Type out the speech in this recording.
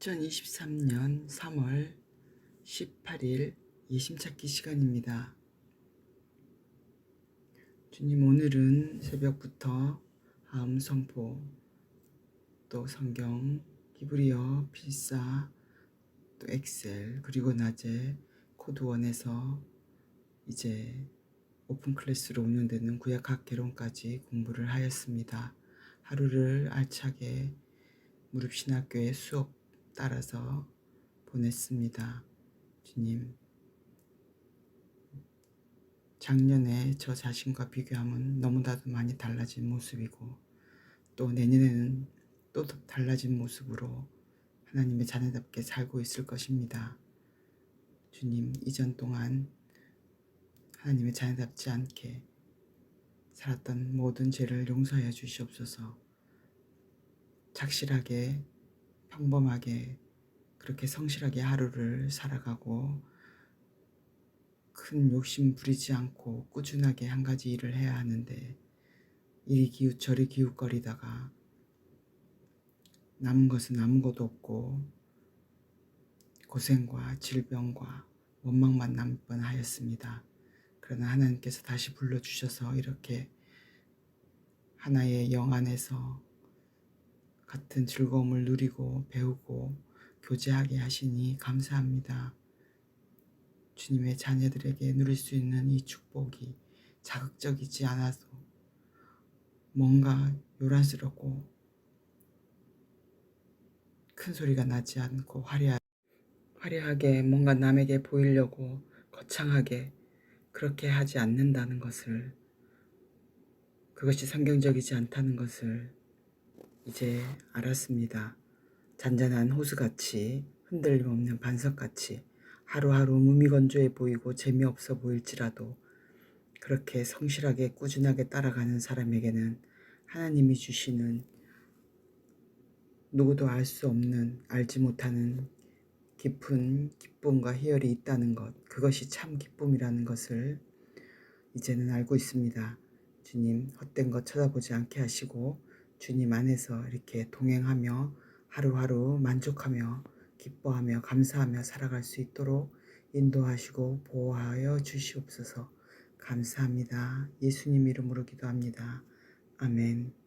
2023년 3월 18일 예심 찾기 시간입니다. 주님 오늘은 새벽부터 다음 선포 또 성경 히브리어 필사 또 엑셀 그리고 낮에 코드원에서 이제 오픈 클래스로 운영되는 구약학 개론까지 공부를 하였습니다. 하루를 알차게 무릎신학교의 수업 따라서 보냈습니다. 주님, 작년에 저 자신과 비교하면 너무나도 많이 달라진 모습이고 또 내년에는 또 달라진 모습으로 하나님의 자녀답게 살고 있을 것입니다. 주님, 이전 동안 하나님의 자녀답지 않게 살았던 모든 죄를 용서하여 주시옵소서. 착실하게 평범하게 그렇게 성실하게 하루를 살아가고 큰 욕심 부리지 않고 꾸준하게 한 가지 일을 해야 하는데 이리 기웃 저리 기웃거리다가 남은 것은 아무것도 없고 고생과 질병과 원망만 남을 뻔하였습니다. 그러나 하나님께서 다시 불러주셔서 이렇게 하나의 영 안에서 같은 즐거움을 누리고 배우고 교제하게 하시니 감사합니다. 주님의 자녀들에게 누릴 수 있는 이 축복이 자극적이지 않아도 뭔가 요란스럽고 큰 소리가 나지 않고 화려하, 화려하게 뭔가 남에게 보이려고 거창하게 그렇게 하지 않는다는 것을 그것이 성경적이지 않다는 것을 이제 알았습니다. 잔잔한 호수같이 흔들림 없는 반석같이 하루하루 무미건조해 보이고 재미없어 보일지라도 그렇게 성실하게 꾸준하게 따라가는 사람에게는 하나님이 주시는 누구도 알 수 없는 알지 못하는 깊은 기쁨과 희열이 있다는 것 그것이 참 기쁨이라는 것을 이제는 알고 있습니다. 주님 헛된 것 쳐다보지 않게 하시고 주님 안에서 이렇게 동행하며 하루하루 만족하며 기뻐하며 감사하며 살아갈 수 있도록 인도하시고 보호하여 주시옵소서 감사합니다. 예수님 이름으로 기도합니다. 아멘.